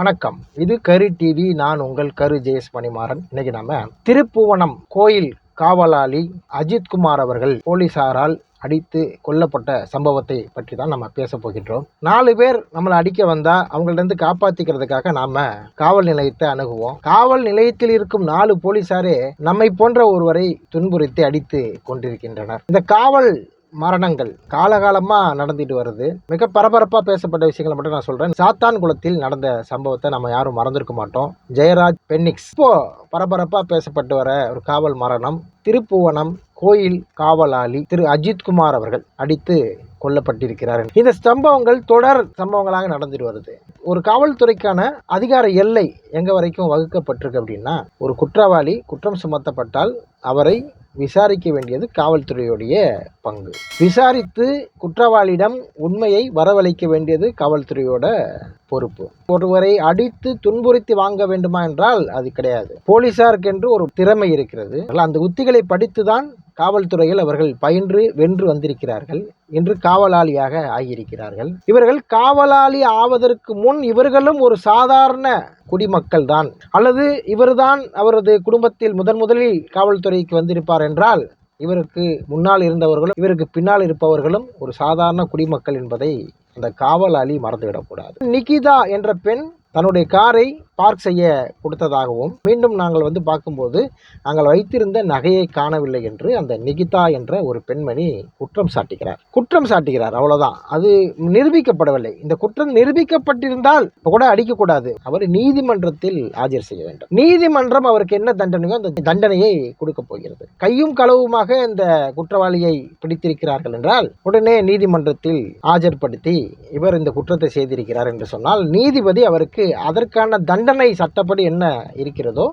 வணக்கம். இது கரு டிவி நான் உங்கள் கரு ஜெயஸ் மணிமாறன் இன்னைக்கு நாம திருப்புவனம் கோயில் காவலாளி அஜித்குமார் அவர்கள் போலீசாரால் அடித்து கொல்லப்பட்ட சம்பவத்தை பற்றி தான் நம்ம பேச போகின்றோம். நாலு பேர் நம்மளை அடிக்க வந்தா அவங்கள்ட்ட இருந்து காப்பாத்திக்கிறதுக்காக நாம காவல் நிலையத்தை அணுகுவோம். காவல் நிலையத்தில் இருக்கும் நாலு போலீசாரே நம்மை போன்ற ஒருவரை துன்புறுத்தி அடித்து கொண்டிருக்கின்றனர். இந்த காவல் மரணங்கள் காலகாலமா நடந்துட்டு வருது. மிக பரபரப்பா பேசப்பட்ட விஷயங்களை மட்டும் நான் சொல்றேன். சாத்தான் குளத்தில் நடந்த சம்பவத்தை நம்ம யாரும் மறந்திருக்க மாட்டோம். ஜெயராஜ் பென்னிக்ஸ். இப்போ பரபரப்பா பேசப்பட்டு வர ஒரு காவல் மரணம் திருப்புவனம் கோயில் காவலாளி திரு அஜித்குமார் அவர்கள் அடித்து கொல்லப்பட்டிருக்கிறார். இந்த சம்பவங்கள் தொடர் சம்பவங்களாக நடந்துட்டு வருது. ஒரு காவல்துறைக்கான அதிகார எல்லை எங்க வரைக்கும் வகுக்கப்பட்டிருக்கு அப்படின்னா ஒரு குற்றவாளி குற்றம் சுமத்தப்பட்டால் அவரை விசாரிக்க வேண்டியது காவல்துறையுடைய பங்கு. விசாரித்து குற்றவாளியிடம் உண்மையை வரவழைக்க வேண்டியது காவல்துறையோட பொறுப்பு. ஒருவரை அடித்து துன்புறுத்தி வாங்க வேண்டுமா என்றால் அது கிடையாது. போலீசாருக்கென்று ஒரு திறமை இருக்கிறது. அந்த உத்திகளை படித்துதான் காவல்துறையில் அவர்கள் பயின்று வென்று வந்திருக்கிறார்கள். இன்று காவலாளியாக ஆகியிருக்கிறார்கள். இவர்கள் காவலாளி ஆவதற்கு முன் இவர்களும் ஒரு சாதாரண குடிமக்கள் தான் அல்லது இவர்தான் அவரது குடும்பத்தில் முதன் முதலில் காவல்துறைக்கு வந்திருப்பார் என்றால் இவருக்கு முன்னால் இருந்தவர்களும் இவருக்கு பின்னால் இருப்பவர்களும் ஒரு சாதாரண குடிமக்கள் என்பதை அந்த காவலாளி மறந்துவிடக்கூடாது. நிகிதா என்ற பெண் தன்னுடைய காரை பார்க் செய்ய கொடுத்ததாகவும் மீண்டும் நாங்கள் வந்து பார்க்கும்போது நாங்கள் வைத்திருந்த நகையை காணவில்லை என்று அந்த நிகிதா என்ற ஒரு பெண்மணி குற்றம் சாட்டுகிறார். குற்றம் சாட்டுகிறார் அவ்வளவுதான். அது நிரூபிக்கப்படவில்லை. இந்த குற்றம் நிரூபிக்கப்பட்டிருந்தால் கூட அடிக்கக்கூடாது. அவர் நீதிமன்றத்தில் ஆஜர் செய்ய வேண்டும். நீதிமன்றம் அவருக்கு என்ன தண்டனையோ அந்த தண்டனையை கொடுக்க போகிறது. கையும் களவுமாக இந்த குற்றவாளியை பிடித்திருக்கிறார்கள் என்றால் உடனே நீதிமன்றத்தில் ஆஜர்படுத்தி இவர் இந்த குற்றத்தை செய்திருக்கிறார் என்று சொன்னால் நீதிபதி அவருக்கு அதற்கான தண்டனை சட்டப்படி என்ன இருக்கிறதோ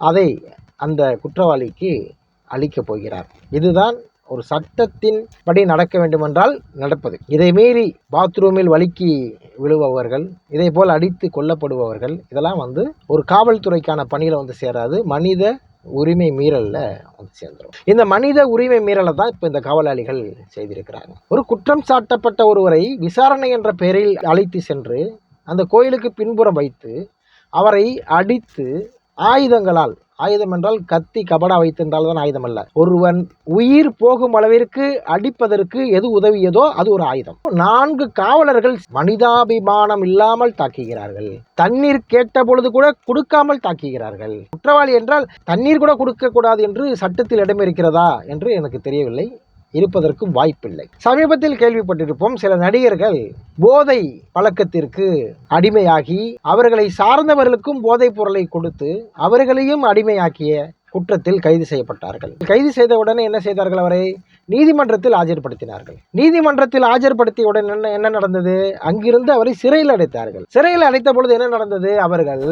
அதை அந்த குற்றவாளிக்கு அளிக்கப் போகிறார். இதுதான் ஒரு சட்டத்தின் படி நடக்க வேண்டுமென்றால் நடப்பது. இதை மீறி பாத்ரூமில் வழுக்கி விழுபவர்கள் இதே போல் அடித்து கொல்லப்படுபவர்கள் இதெல்லாம் வந்து ஒரு காவல்துறைக்கான பணியில் வந்து சேராது. மனித உரிமை மீறலில் வந்து சேர்ந்துடும் இந்த மனித உரிமை மீறலை தான் இப்போ இந்த காவலாளிகள் செய்திருக்கிறாங்க. ஒரு குற்றம் சாட்டப்பட்ட ஒருவரை விசாரணை என்ற பெயரில் அழைத்து சென்று அந்த கோயிலுக்கு பின்புறம் வைத்து அவரை அடித்து ஆயுதங்களால் ஆயுதம் என்றால் கத்தி கபடா வைத்திருந்தால் தான் ஆயுதம் அல்ல ஒருவன் உயிர் போகும் அளவிற்கு அடிப்பதற்கு எது உதவியதோ அது ஒரு ஆயுதம். நான்கு காவலர்கள் மனிதாபிமானம் இல்லாமல் தாக்குகிறார்கள். தண்ணீர் கேட்ட பொழுது கூட கொடுக்காமல் தாக்குகிறார்கள். குற்றவாளி என்றால் தண்ணீர் கூட கொடுக்க கூடாது என்று சட்டத்தில் இடம் இருக்கிறதா என்று எனக்கு தெரியவில்லை. இருப்பதற்கும் வாய்ப்பில்லை. சமீபத்தில் கேள்விப்பட்டிருப்போம் சில நடிகர்கள் போதை பழக்கத்திற்கு அடிமையாகி அவர்களை சார்ந்தவர்களுக்கும் போதைப் பொருளை கொடுத்து அவர்களையும் அடிமையாக்கிய குற்றத்தில் கைது செய்யப்பட்டார்கள். கைது செய்த உடனே என்ன செய்தார்கள் அவரை? நீதிமன்றத்தில் ஆஜர்படுத்தினார்கள். நீதிமன்றத்தில் ஆஜர்படுத்திய உடனே என்ன என்ன நடந்தது? அங்கிருந்து அவரை சிறையில் அடைத்தார்கள். சிறையில் அடைத்த பொழுது என்ன நடந்தது? அவர்கள்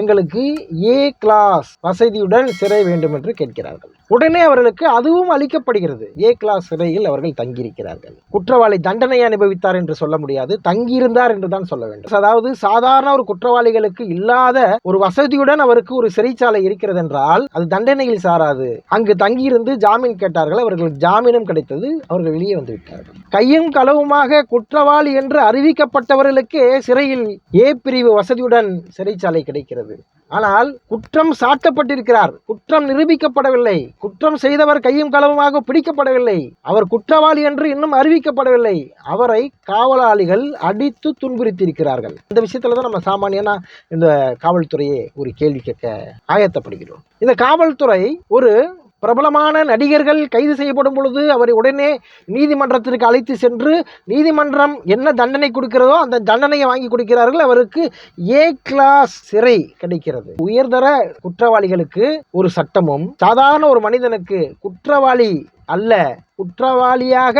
எங்களுக்கு ஏ கிளாஸ் வசதியுடன் சிறை வேண்டும் என்று கேட்கிறார்கள். உடனே அவர்களுக்கு அதுவும் அளிக்கப்படுகிறது. ஏ கிளாஸ் சிறையில் அவர்கள் தங்கியிருக்கிறார்கள். குற்றவாளி தண்டனை அனுபவித்தார் என்று சொல்ல முடியாது. தங்கியிருந்தார் என்று தான் சொல்ல வேண்டும். அதாவது சாதாரண ஒரு குற்றவாளிகளுக்கு இல்லாத ஒரு வசதியுடன் அவருக்கு ஒரு சிறைச்சாலை இருக்கிறது என்றால் அது தண்டனையில் சாராது. அங்கு தங்கியிருந்து ஜாமீன் கேட்டார்கள். அவர்கள் ஜாமீன் ஜாமீனும் கிடைத்தது அவர்கள் வெளியே வந்துவிட்டார்கள். கையும் களவுமாக குற்றவாளி என்று அறிவிக்கப்பட்டவர்களுக்கே சிறையில் ஏ பிரிவு வசதியுடன் சிறைச்சாலை கிடைக்கிறது. ஆனால் குற்றம் சாட்டப்பட்டிருக்கிறார். குற்றம் நிரூபிக்கப்படவில்லை. குற்றம் செய்தவர் கையும் களவுமாக பிடிக்கப்படவில்லை. அவர் குற்றவாளி என்று இன்னும் அறிவிக்கப்படவில்லை. அவரை காவலாளிகள் அடித்து துன்புறுத்தியிருக்கிறார்கள். இந்த விஷயத்துல தான் நம்ம சாமானியனா இந்த காவல்துறையை ஒரு கேள்வி கேட்க ஆயத்தப்படுகிறோம். இந்த காவல்துறை ஒரு பிரபலமான நடிகர்கள் கைது செய்யப்படும் பொழுது அவரை உடனே நீதிமன்றத்திற்கு அழைத்து சென்று நீதிமன்றம் என்ன தண்டனை கொடுக்கிறதோ அந்த தண்டனையை வாங்கி கொடுக்கிறார்கள். அவருக்கு ஏ கிளாஸ் சிறை கிடைக்கிறது. உயர்தர குற்றவாளிகளுக்கு ஒரு சட்டமும் சாதாரண ஒரு மனிதனுக்கு குற்றவாளி அல்ல. குற்றவாளியாக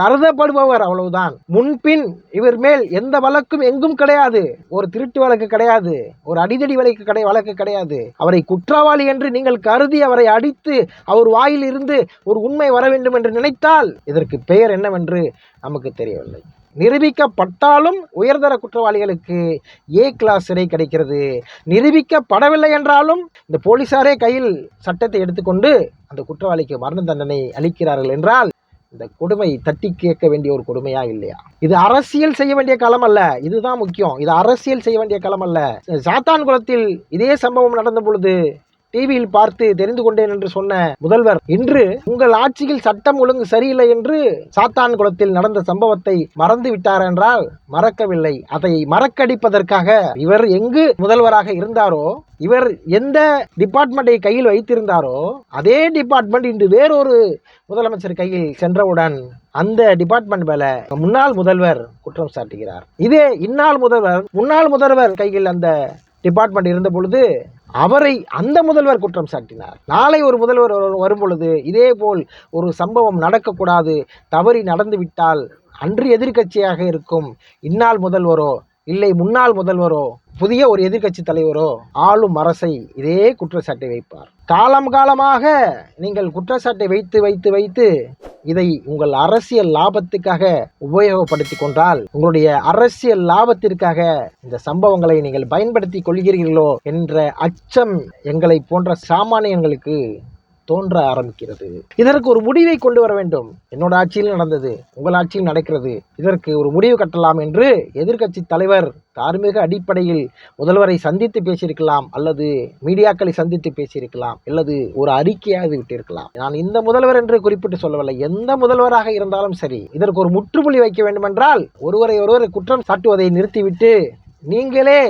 கருதப்படுபவர் அவ்வளவுதான். முன்பின் இவர் மேல் எந்த வழக்கும் எங்கும் கிடையாது. ஒரு திருட்டு வழக்கு கிடையாது. ஒரு அடிதடி வழக்கு கிடை வழக்கு கிடையாது. அவரை குற்றவாளி என்று நீங்கள் கருதி அவரை அடித்து அவர் வாயில் இருந்து ஒரு உண்மை வர வேண்டும் என்று நினைத்தால் இதற்கு பெயர் என்னவென்று நமக்கு தெரியவில்லை. நிரூபிக்கப்பட்டாலும் உயர்தர குற்றவாளிகளுக்கு ஏ கிளாஸ் சிறை கிடைக்கிறது. நிரூபிக்கப்படவில்லை என்றாலும் இந்த போலீசாரே கையில் சட்டத்தை எடுத்துக்கொண்டு அந்த குற்றவாளிக்கு மரண தண்டனை அளிக்கிறார்கள் என்றால் இந்த கொடுமை தட்டி கேட்க வேண்டிய ஒரு கொடுமையா இல்லையா? இது அரசியல் செய்ய வேண்டிய களம் அல்ல. இதுதான் முக்கியம். இது அரசியல் செய்ய வேண்டிய களம் அல்ல. சாத்தான் குளத்தில் இதே சம்பவம் நடந்த பொழுது டிவியில் பார்த்து தெரிந்து கொண்டேன் என்று சொன்ன முதல்வர் இன்று உங்கள் ஆட்சியில் சட்டம் ஒழுங்கு சரியில்லை என்று சாத்தான் குளத்தில் நடந்த சம்பவத்தை மறந்து விட்டார் என்றால் மறக்கவில்லை. அதை மறக்கடிப்பதற்காக இவர் எங்கு முதல்வராக இருந்தாரோ இவர் எந்த டிபார்ட்மெண்ட்டை கையில் வைத்திருந்தாரோ அதே டிபார்ட்மெண்ட் இன்று வேறொரு முதலமைச்சர் கையில் சென்றவுடன் அந்த டிபார்ட்மெண்ட் மேல முன்னாள் முதல்வர் குற்றம் சாட்டுகிறார். இதே இந்நாள் முதல்வர் முன்னாள் முதல்வர் கையில் அந்த டிபார்ட்மெண்ட் இருந்த பொழுது அவரை அந்த முதல்வர் குற்றம் சாட்டினார். நாளை ஒரு முதல்வர் வரு- வரும் பொழுது இதே போல் ஒரு சம்பவம் நடக்கக்கூடாது தவறி நடந்துவிட்டால் அன்று எதிர்க்கட்சியாக இருக்கும் இந்நாள் முதல்வரோ இல்லை முன்னாள் முதல்வரோ புதிய ஒரு எதிர்க்கட்சி தலைவரோ ஆளும் அரசை இதே குற்றச்சாட்டை வைப்பார். காலம் காலமாக நீங்கள் குற்றச்சாட்டை வைத்து வைத்து வைத்து இதை உங்கள் அரசியல் லாபத்துக்காக உபயோகப்படுத்தி கொண்டால் உங்களுடைய அரசியல் லாபத்திற்காக இந்த சம்பவங்களை நீங்கள் பயன்படுத்தி கொள்கிறீர்களோ என்ற அச்சம் எங்களை போன்ற சாமானியங்களுக்கு தோன்ற ஆரம்பிக்கிறது. இதற்கு ஒரு முடிவை கொண்டு வர வேண்டும். என்னோட ஆட்சியில் நடந்தது உங்கள் ஆட்சியில் நடக்கிறது. இதற்கு ஒரு முடிவு கட்டலாம் என்று எதிர்க்கட்சி தலைவர் தார்மீக அடிப்படையில் முதல்வரை சந்தித்து பேசியிருக்கலாம் அல்லது மீடியாக்களை சந்தித்து பேசியிருக்கலாம் அல்லது ஒரு அறிக்கையாவது விட்டிருக்கலாம். நான் இந்த முதல்வர் என்று குறிப்பிட்டு சொல்லவில்லை. எந்த முதல்வராக இருந்தாலும் சரி இதற்கு ஒரு முற்றுப்புள்ளி வைக்க வேண்டுமென்றால் ஒருவரை ஒருவர் குற்றம் சாட்டுவதை நிறுத்திவிட்டு நீங்களே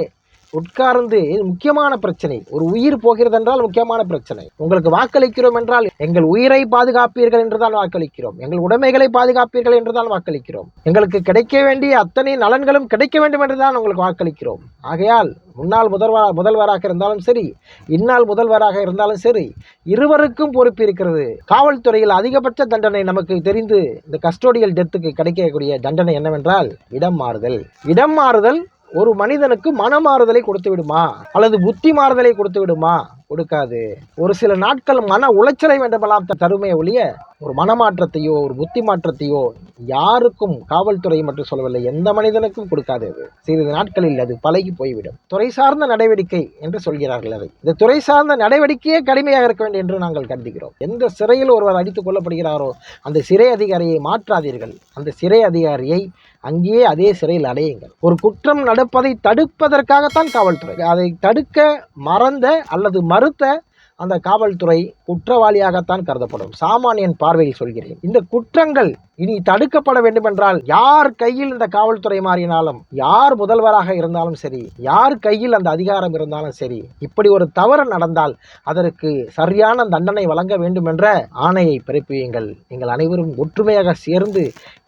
உட்கார்ந்து முக்கியமான பிரச்சனை. ஒரு உயிர் போகிறது என்றால் முக்கியமான பிரச்சனை. உங்களுக்கு வாக்களிக்கிறோம் என்றால் எங்கள் உயிரை பாதுகாப்பீர்கள் என்றுதான் வாக்களிக்கிறோம். எங்கள் உடைமைகளை பாதுகாப்பீர்கள் என்றுதான் வாக்களிக்கிறோம். எங்களுக்கு கிடைக்க வேண்டிய அத்தனை நலன்களும் கிடைக்க வேண்டும் என்றுதான் உங்களுக்கு வாக்களிக்கிறோம். ஆகையால் முன்னாள் முதல்வர் முதல்வராக இருந்தாலும் சரி இந்நாள் முதல்வராக இருந்தாலும் சரி இருவருக்கும் பொறுப்பு இருக்கிறது. காவல்துறையில் அதிகபட்ச தண்டனை நமக்கு தெரிந்து இந்த கஸ்டோடியல் டெத்துக்கு கிடைக்கக்கூடிய தண்டனை என்னவென்றால் இடம் மாறுதல். இடம் மாறுதல் ஒரு மனிதனுக்கு மனமாறுதலை கொடுத்து விடுமா? அல்லது புத்தி மாறுதலை கொடுத்து விடுமா? கொடுக்காது. ஒரு சில நாட்கள் மன உளைச்சலை வேண்டுமெல்லாம் த- தருமே ஒழிய ஒரு மனமாற்றத்தையோ ஒரு புத்தி மாற்றத்தையோ யாருக்கும் காவல்துறை மட்டும் சொல்லவில்லை எந்த மனிதனுக்கும் கொடுக்காது அது. சிறிது நாட்களில் அது பழகி போய்விடும். துறை சார்ந்த நடவடிக்கை என்று சொல்கிறார்கள் அதை. இந்த துறை சார்ந்த நடவடிக்கையே கடுமையாக இருக்க வேண்டும் என்று நாங்கள் கருதுகிறோம். எந்த சிறையில் ஒருவர் அடித்துக் கொள்ளப்படுகிறாரோ அந்த சிறை அதிகாரியை மாற்றாதீர்கள். அந்த சிறை அதிகாரியை அங்கேயே அதே சிறையில் அடையுங்கள். ஒரு குற்றம் நடப்பதை தடுப்பதற்காகத்தான் காவல்துறை. அதை தடுக்க மறந்த அல்லது மறுத்த அந்த காவல்துறை குற்றவாளியாகத்தான் கருதப்படும். சாமானியன் பார்வையில் சொல்கிறேன். இந்த குற்றங்கள் இனி தடுக்கப்பட வேண்டுமென்றால் யார் கையில் இந்த காவல்துறை மாறினாலும் யார் முதல்வராக இருந்தாலும் சரி யார் கையில் அந்த அதிகாரம் இருந்தாலும் சரி இப்படி ஒரு தவறு நடந்தால் அதற்கு சரியான தண்டனை வழங்க வேண்டும் என்ற ஆணையை பிறப்பியுங்கள். நீங்கள் அனைவரும் ஒற்றுமையாக சேர்ந்து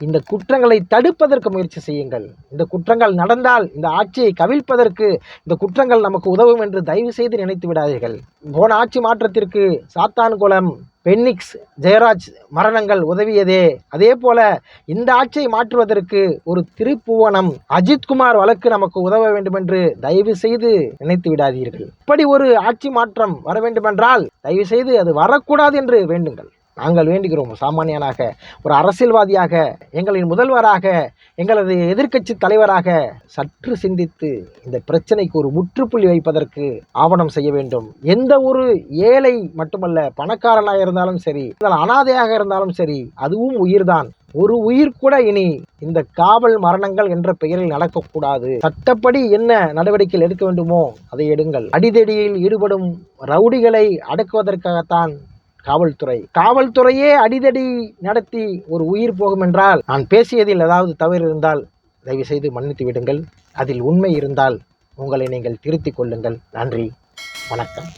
இந்த குற்றங்களை தடுப்பதற்கு முயற்சி செய்யுங்கள். இந்த குற்றங்கள் நடந்தால் இந்த ஆட்சியை கவிழ்ப்பதற்கு இந்த குற்றங்கள் நமக்கு உதவும் என்று தயவு செய்து நினைத்து விடாதீர்கள். போன ஆட்சி மாற்றத்திற்கு சாத்தான்குளம் பென்னிக்ஸ் ஜெயராஜ் மரணங்கள் உதவியதே. அதே போல இந்த ஆட்சியை மாற்றுவதற்கு ஒரு திருப்புவனம் அஜித்குமார் வழக்கு நமக்கு உதவ வேண்டும் என்று தயவு செய்து நினைத்து விடாதீர்கள். இப்படி ஒரு ஆட்சி மாற்றம் வர வேண்டுமென்றால் தயவு செய்து அது வரக்கூடாது என்று வேண்டுங்கள். நாங்கள் வேண்டுகிறோம் சாமானியனாக ஒரு அரசியல்வாதியாக எங்களின் முதல்வராக எங்களது எதிர்க்கட்சி தலைவராக சற்று சிந்தித்து இந்த பிரச்சனைக்கு ஒரு முற்றுப்புள்ளி வைப்பதற்கு ஆவணம் செய்ய வேண்டும். எந்த ஒரு ஏழை மட்டுமல்ல பணக்காரனாக இருந்தாலும் சரி அனாதையாக இருந்தாலும் சரி அதுவும் உயிர்தான். ஒரு உயிர் கூட இனி இந்த காவல் மரணங்கள் என்ற பெயரில் நடக்கக்கூடாது. சட்டப்படி என்ன நடவடிக்கைகள் எடுக்க வேண்டுமோ அதை எடுங்கள். அடிதடியில் ஈடுபடும் ரவுடிகளை அடக்குவதற்காகத்தான் காவல்துறை. காவல்துறையே அடிதடி நடத்தி ஒரு உயிர் போகும் என்றால் நான் பேசியதில் ஏதாவது தவறு இருந்தால் தயவு செய்து மன்னித்து விடுங்கள். அதில் உண்மை இருந்தால் உங்களை நீங்கள் திருத்திக் கொள்ளுங்கள். நன்றி. வணக்கம்.